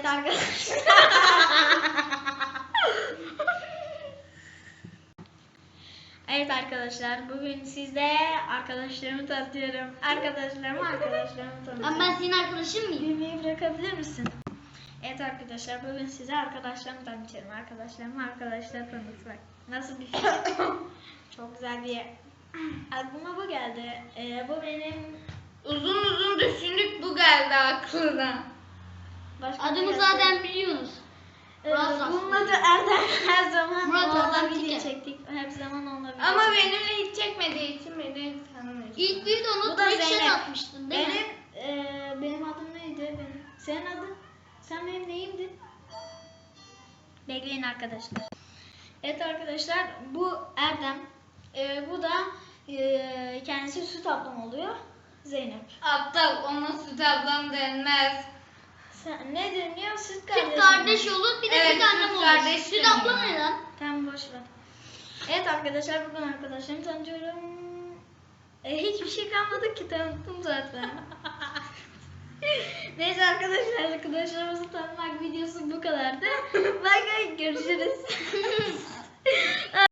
Evet arkadaşlar. evet arkadaşlar bugün sizde arkadaşlarımı tanıtıyorum. Arkadaşlarımı arkadaşlarımı tanıtıyorum. Ama ben senin arkadaşın mıyım? Gülmeyi bırakabilir misin? Evet arkadaşlar bugün size arkadaşlarımı tanıtıyorum. Arkadaşlarımı arkadaşlar tanıtmak. Nasıl bir fikir? Çok güzel bir aklıma bu geldi. Ee, bu benim Uzun uzun düşündük bu geldi aklına. Başka Adımı bir zaten biliyorsunuz. Ee, Murat bunun adı Erdem her zaman Murat onunla video çektik. Her zaman onunla video Ama benimle hiç çekmediği için beni tanımıyor. İlk videonu Twitch'e Zeynep. atmıştın değil benim, mi? e, benim adım neydi? Benim. Senin adın? Sen benim neyimdin? Bekleyin arkadaşlar. Evet arkadaşlar bu Erdem. E, bu da e, kendisi süt ablam oluyor. Zeynep. Aptal ona süt ablam denmez. Sen ne deniyor? Süt kardeşim. Süt kardeş olur bir de Evet, süt annem olur. kardeş Süt abla ne lan? Tamam boş ver. Evet arkadaşlar bugün arkadaşlarımı tanıtıyorum. E, hiçbir şey kalmadı ki tanıttım zaten. Neyse arkadaşlar arkadaşlarımızı tanımak videosu bu kadardı. Bye bye görüşürüz.